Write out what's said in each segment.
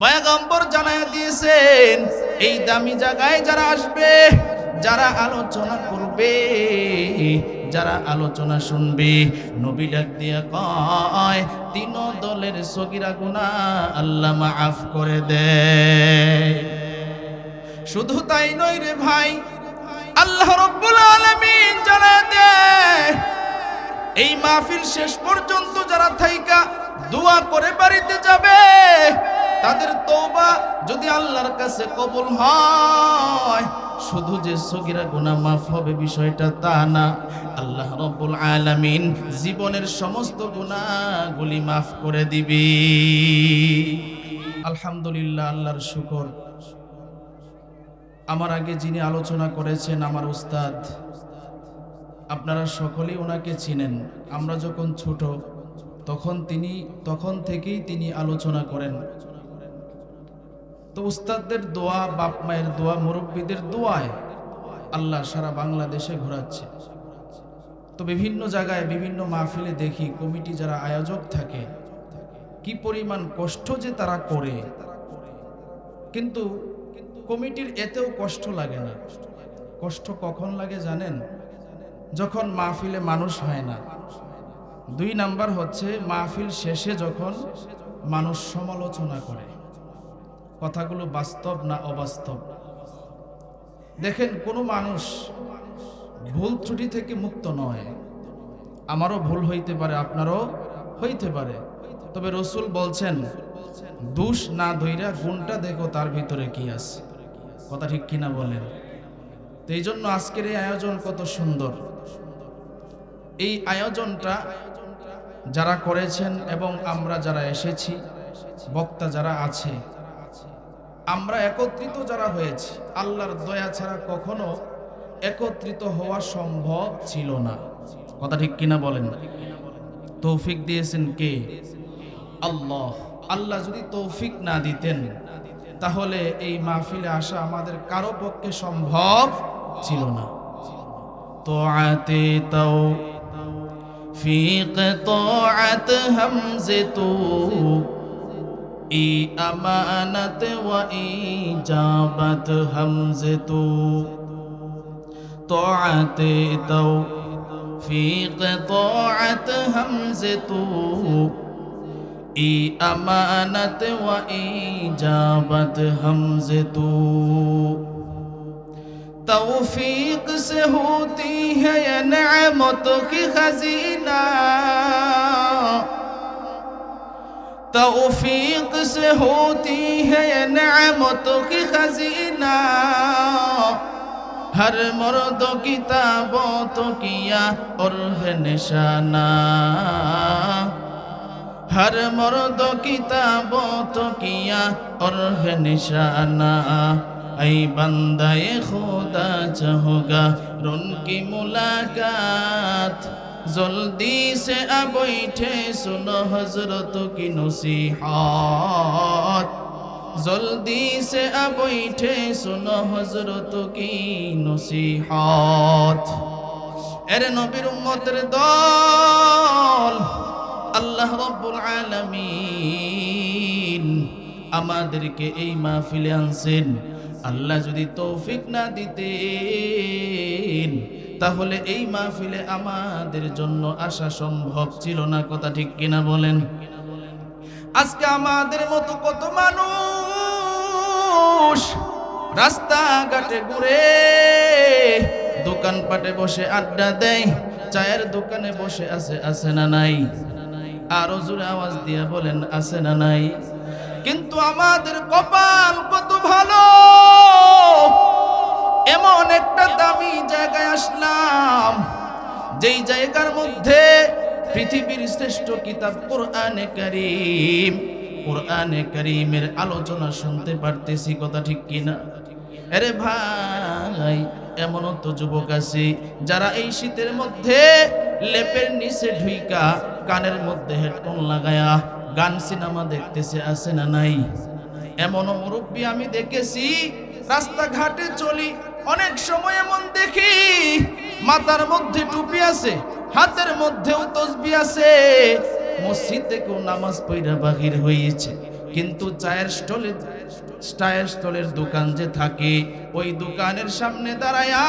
পয়গম্বর জানায় দিয়েছেন, এই দামি জায়গায় যারা আসবে, যারা আলোচনা করবে, যারা আলোচনা শুনবে, নবী ডাক দিয়া কয়, তিন দলের সগিরা গুণা আল্লাহ মাফ করে দেয় শুধু তাই নয় রে ভাই, আল্লাহ রব্বুল আলামিন জানায় দেয় এই মাহফিল শেষ পর্যন্ত যারা থাইকা দোয়া করে বাড়িতে যাবে তাদের তওবা যদি আল্লাহর কাছে কবুল হয়, শুধু যে সগিরা গুনাহ মাফ হবে বিষয়টা তা না। আল্লাহ রব্বুল আলামিন জীবনের সমস্ত গুনাহগুলি মাফ করে দিবি। আলহামদুলিল্লাহ, আল্লাহর শুকর। আমার আগে যিনি আলোচনা করেছেন আমার উস্তাদ, আপনারা সকলেই ওনাকে চিনেন। আমরা যখন ছোট, তখন তিনি, তখন থেকেই তিনি আলোচনা করেন। তো উস্তাদদের দোয়া, বাপ মায়ের দোয়া, মুরব্বীদের দোয়ায় আল্লাহ সারা বাংলাদেশে ঘোরাচ্ছে। তো বিভিন্ন জায়গায় বিভিন্ন মাহফিলে দেখি কমিটি যারা আয়োজক থাকে, কি পরিমাণ কষ্ট যে তারা করে। কিন্তু কমিটির এতেও কষ্ট লাগে না। কষ্ট কখন লাগে জানেন? যখন মাহফিলে মানুষ হয় না। দুই নাম্বার হচ্ছে মাহফিল শেষে যখন মানুষ সমালোচনা করে। কথাগুলো বাস্তব না অবাস্তব? দেখেন, কোনো মানুষ ভুল ত্রুটি থেকে মুক্ত নয়। আমারও ভুল হইতে পারে, আপনারও হইতে পারে। তবে রসুল বলছেন, দুষ না ধইরা গুণটা দেখো তার ভিতরে কি আছে। কথা ঠিক কিনা বলেন? তো এই জন্য আজকের এই আয়োজন কত সুন্দর। এই আয়োজনটা যারা করেছেন এবং আমরা যারা এসেছি, বক্তা যারা আছে আমরা একত্রিত যারা হয়েছি, আল্লাহর দয়া ছাড়া কখনো একত্রিত হওয়া সম্ভব ছিল না। কথা ঠিক কিনা বলেন? তৌফিক দিয়েছেন কে? আল্লাহ। আল্লাহ যদি তৌফিক না দিতেন, তাহলে এই মাহফিলে আসা আমাদের কারও পক্ষে সম্ভব ছিল না। তো আতে তাও ফিক তো আত হামজে তো ای امانت و ایجابت حمز تو طاعت تو فیق طاعت حمز تو ای امانت و ایجابت حمز تو توفیق سے ہوتی ہے یہ نعمت کی خزینہ توفیق سے ہوتی ہے یہ نعمتوں کی خزینہ ہر مردوں کی تابوں تو کیا اور ہے نشانہ ہر مردوں کی تابوں تو کیا اور ہے نشانہ اے بندہ خدا چاہو گا رن کی ملاقات जल्दी से अब बैठे सुनो हजरत की नसीहत जल्दी से अब बैठे सुनो हजरत की नसीहत এরে নবীর উম্মতের দল আল্লাহ রব্বুল আলামিন আমাদেরকে এই মাহফিলে আনছেন আল্লাহ যদি তৌফিক না দিতেন, তাহলে এই মাহফিলে আমাদের জন্য আসা সম্ভব ছিল না। কথা ঠিক কিনা বলেন? আজকে আমাদের মতো কত মানুষ রাস্তাঘাটে ঘুরে দোকানপাটে বসে আড্ডা দেয়, চায়ের দোকানে বসে আছে আছে না নাই? আরও জোরে আওয়াজ দিয়ে বলেন, আছে না নাই? কিন্তু আমাদের কপাল কত ভালো? এমন একটা দামি জায়গায় আসলাম, যেই জায়গার মধ্যে পৃথিবীর শ্রেষ্ঠ কিতাব কোরআনে করিম, কোরআনে করিমের আলোচনা শুনতে পারতেছি, কথা ঠিক কিনা? আরে ভাই, এমনও তো যুবক আছে যারা এই শীতের মধ্যে লেপের নিচে ঢুইকা কানের মধ্যে হেডফোন লাগায়া গান সিনেমা দেখতেছে, আছে না নাই? এমনও মুরব্বী আমি দেখেছি, রাস্তাঘাটে চলি, অনেক সময় এমন দেখি, মাথার মধ্যে টুপি আছে, হাতের মধ্যেও তসবি আছে, মসজিদ থেকেও নামাজ পড়া বাহির হয়েছে। কিন্তু চায়ের স্টলে চায়ের স্টলের দোকান যে থাকে, ওই দোকানের সামনে দাঁড়ায়া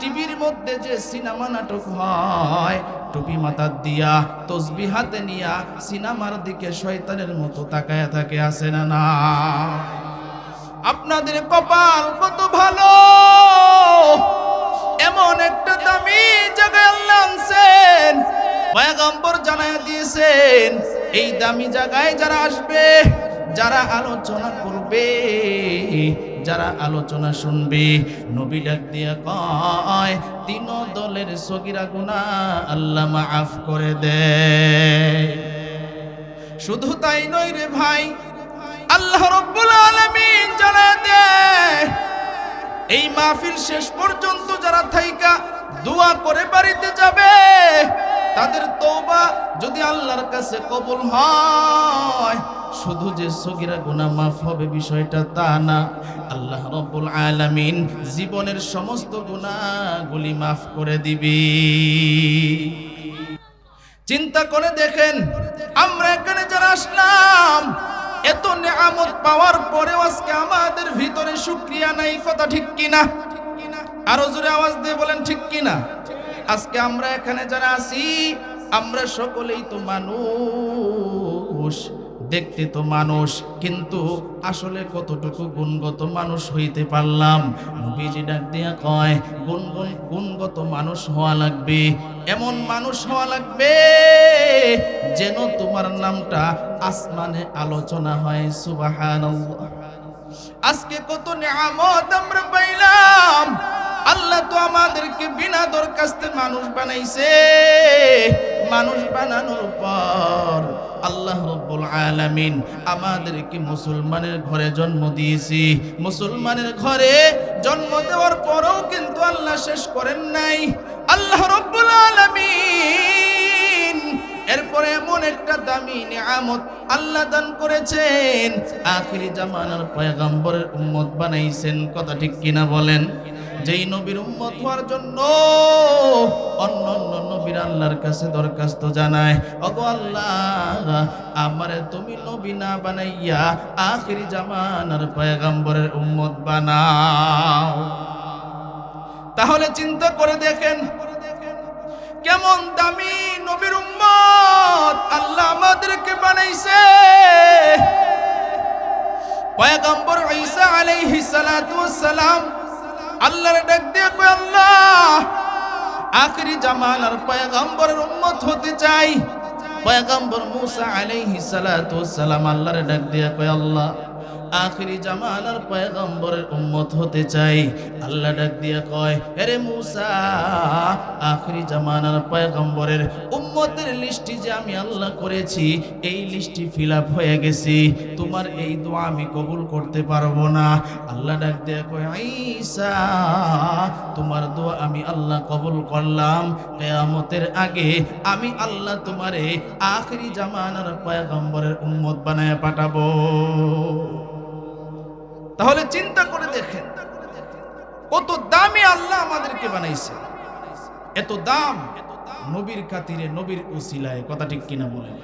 টিভির মধ্যে যে সিনেমা নাটক হয়, টুপি মাথার দিয়া, তসবি হাতে নিয়া সিনেমার দিকে শয়তানের মতো তাকায়া থাকে আসে না না? আপনাদের কপাল কত ভালো? এমন একটা দামি জায়গায় আনছেন, পয়গম্বর জানায় দিয়েছেন, এই দামি জায়গায় যারা আসবে যারা আলোচনা করবে, যারা আলোচনা শুনবে, নবী ডাক দিয়া কয়, তিন দলের সগিরা গুণা আল্লাহ মাফ করে দেয় শুধু তাই নয় রে ভাই, আল্লাহ রব্বুল আলামিন জানা দেয় এই মাহফিল শেষ পর্যন্ত যারা থাইকা দোয়া করে বাড়িতে যাবে, তাদের তওবা যদি আল্লাহর কাছে কবুল হয় শুধু যে সগিরা গুনাহ মাফ হবে বিষয়টা তা না, আল্লাহ রব্বুল আলামিন জীবনের সমস্ত গুনাহগুলি মাফ করে দিবি। চিন্তা করে দেখেন, আমরা এখানে যারা আসলাম, এত নেয়ামত পাওয়ার পরেও আজকে আমাদের ভিতরে শুক্রিয়া নাই, কথা ঠিক কিনা? আরও জোরে আওয়াজ দিয়ে বলেন, ঠিক কিনা? আজকে আমরা এখানে যারা আছি, আমরা সকলেই তো মানুষ। দেখতে তো মানুষ, কিন্তু আসলে কতটুকু গুণগত মানুষ হইতে পারলাম? নবীজি ডাক দিয়া কয়, গুণ গুণ, গুণগত মানুষ হওয়া লাগবে, এমন মানুষ হওয়া লাগবে যেন তোমার নামটা আসমানে আলোচনা হয়। সুবহানাল্লাহ। আজকে কত নিয়ামত আমরা পাইলাম। তো আমাদেরকে বিনা দরখাস্তে মানুষ বানাইছে। মানুষ বানানোর পর আল্লাহ রব্বুল আলামিন আমাদেরকে মুসলমানের ঘরে জন্ম দিয়েছি। মুসলমানের ঘরে জন্ম দেওয়ার পরেও কিন্তু আল্লাহ শেষ করেন নাই। আল্লাহ রব্বুল আলামিন এরপরে এমন একটা দামি নিয়ামত আল্লাহ দান করেছেন। আখিরি জামানার পয়গম্বরের উম্মত বানাইছেন। কথা ঠিক কিনা বলেন? যেই নবীর উম্মত হওয়ার জন্য অন্য অন্য নবীর আল্লাহর কাছে দরখাস্ত জানায় ওগো আল্লাহ, আমারে তুমি নবী না বানাইয়া আখিরি জামানার পয়গম্বরের উম্মত বানাও। তাহলে চিন্তা করে দেখেন, কেমন দামি নবীর উম্মত আল্লাহ আমাদেরকে বানাইছে। পয়গম্বর ঈসা আলাইহিস সালাতু ওয়াস সালাম আল্লাহর ডাক দিয়ে কয়, আল্লাহ, আখরি জামানার পয়গম্বরের উম্মত হতে চাই। পয়গম্বর মুসা আলাইহিস সালাতু ওয়াস সালাম আল্লাহর ডাক দিয়ে কয়, আল্লাহ আখরি জামানার পয়গম্বরের উম্মত হতে চাই। আল্লাহ ডাক দিয়া কয় আরে মুসা, আখরি জামানার পয়গম্বরের উম্মতের লিস্টি যে আমি আল্লাহ করেছি, এই লিস্টি ফিল হয়ে গেছি। তোমার এই দোয়া আমি কবুল করতে পারব না। আল্লাহ ডাক দিয়া কয়, আইসা, তোমার দোয়া আমি আল্লাহ কবুল করলাম। কেয়ামতের আগে আমি আল্লাহ তোমারে আখরি জামানার পয়গম্বরের উম্মত বানায় পাঠাবো। তাহলে চিন্তা করে দেখেন, কত দামি আল্লাহ আমাদেরকে বানাইছে। এত দাম নবীর খাতিরে, নবীর উসিলায় কথা ঠিক কিনা বলেন।